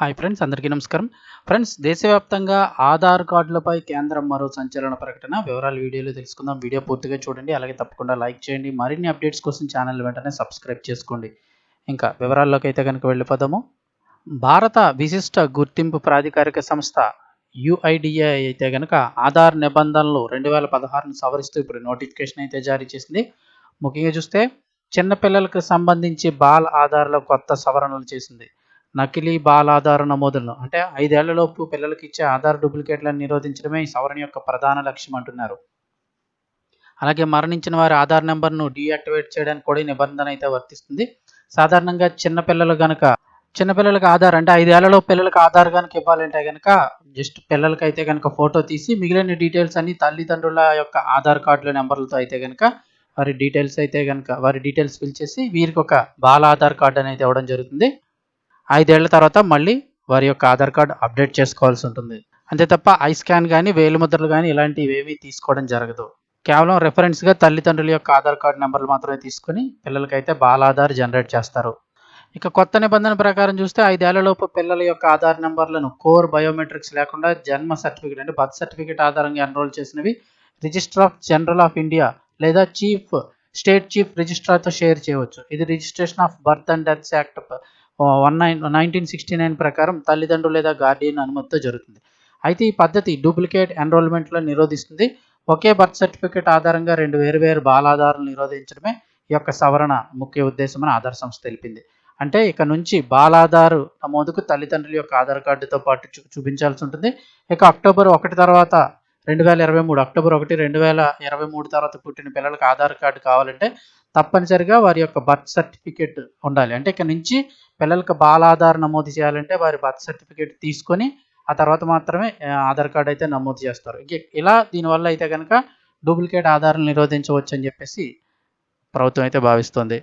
Hi friends అందరికీ నమస్కారం. Friends దేశవ్యాప్తంగా ఆధార్ కార్డులపై కేంద్రం మరో సంచలన ప్రకటన. వివరాలు వీడియోలో తెలుసుకుందాం. వీడియో పూర్తిగా చూడండి. అలాగే తప్పకుండా లైక్ చేయండి. మరిన్ని అప్డేట్స్ కోసం ఛానల్ వెంటనే సబ్స్క్రైబ్ చేసుకోండి. ఇంకా వివరాల్లోకి అయితే కనుక వెళ్ళిపోదాము. భారత విశిష్ట గుర్తింపు ప్రాధికారిక సంస్థ యుఐడిఏ అయితే కనుక ఆధార్ నిబంధనలు రెండు వేల పదహారును సవరిస్తూ ఇప్పుడు నోటిఫికేషన్ అయితే జారీ చేసింది. ముఖ్యంగా చూస్తే చిన్నపిల్లలకు సంబంధించి బాల్ ఆధార్లో కొత్త సవరణలు చేసింది. నకిలీ బాలాధార ఆధార్ నమోదులను అంటే ఐదేళ్ళలోపు పిల్లలకి ఇచ్చే ఆధార్ డూప్లికేట్లను నిరోధించడమే ఈ సవరణ యొక్క ప్రధాన లక్ష్యం అంటున్నారు. అలాగే మరణించిన వారి ఆధార్ నెంబర్ను డీయాక్టివేట్ చేయడానికి కూడా నిబంధన అయితే వర్తిస్తుంది. సాధారణంగా చిన్నపిల్లలు కనుక చిన్నపిల్లలకి ఆధార్ అంటే ఐదేళ్ళలో పిల్లలకు ఆధార్ కనుక ఇవ్వాలంటే కనుక జస్ట్ పిల్లలకి అయితే కనుక ఫోటో తీసి మిగిలిన డీటెయిల్స్ అన్ని తల్లిదండ్రుల యొక్క ఆధార్ కార్డుల నెంబర్లతో అయితే కనుక వారి డీటెయిల్స్ అయితే కనుక వారి డీటెయిల్స్ ఫిల్ చేసి వీరికి ఒక బాల ఆధార్ కార్డు అనేది ఇవ్వడం జరుగుతుంది. ఐదేళ్ళ తర్వాత మళ్ళీ వారి యొక్క ఆధార్ కార్డు అప్డేట్ చేసుకోవాల్సి ఉంటుంది. అంతే తప్ప ఐ స్కాన్ కానీ వేలిముద్రలు కానీ ఇలాంటివి ఏమీ తీసుకోవడం జరగదు. కేవలం రెఫరెన్స్గా తల్లిదండ్రుల యొక్క ఆధార్ కార్డు నెంబర్లు మాత్రమే తీసుకుని పిల్లలకైతే బాలాధార్ జనరేట్ చేస్తారు. ఇక కొత్త నిబంధన ప్రకారం చూస్తే ఐదేళ్ళలోపు పిల్లల యొక్క ఆధార్ నెంబర్లను కోర్ బయోమెట్రిక్స్ లేకుండా జన్మ సర్టిఫికేట్ అంటే బర్త్ సర్టిఫికేట్ ఆధారంగా ఎన్రోల్ చేసినవి register of general of India లేదా చీఫ్ స్టేట్ చీఫ్ రిజిస్ట్రార్తో షేర్ చేయవచ్చు. ఇది registration of birth and death act one nine nineteen sixty nine ప్రకారం తల్లిదండ్రులు లేదా గార్డియన్ అనుమతితో జరుగుతుంది. అయితే ఈ పద్ధతి డూప్లికేట్ ఎన్రోల్మెంట్లో నిరోధిస్తుంది. ఒకే బర్త్ సర్టిఫికేట్ ఆధారంగా రెండు వేరు వేరు బాలాధారాలు నిరోధించడమే ఈ యొక్క సవరణ ముఖ్య ఉద్దేశమని ఆధార్ సంస్థ తెలిపింది. అంటే ఇక నుంచి బాలాధారు నమోదుకు తల్లిదండ్రుల యొక్క ఆధార్ కార్డుతో పాటు చూ చూపించాల్సి ఉంటుంది. ఇక అక్టోబర్ ఒకటి తర్వాత రెండు వేల ఇరవై మూడు అక్టోబర్ ఒకటి రెండు వేల ఇరవై మూడు తర్వాత పుట్టిన పిల్లలకు ఆధార్ కార్డు కావాలంటే తప్పనిసరిగా వారి యొక్క బర్త్ సర్టిఫికేట్ ఉండాలి. అంటే ఇక్కడ నుంచి పిల్లలకు బాలాధార్ నమోదు చేయాలంటే వారి బర్త్ సర్టిఫికేట్ తీసుకొని ఆ తర్వాత మాత్రమే ఆధార్ కార్డు అయితే నమోదు చేస్తారు. ఇలా దీనివల్ల అయితే కనుక డూప్లికేట్ ఆధారాలు నిరోధించవచ్చు అని చెప్పేసి ప్రభుత్వం అయితే భావిస్తుంది.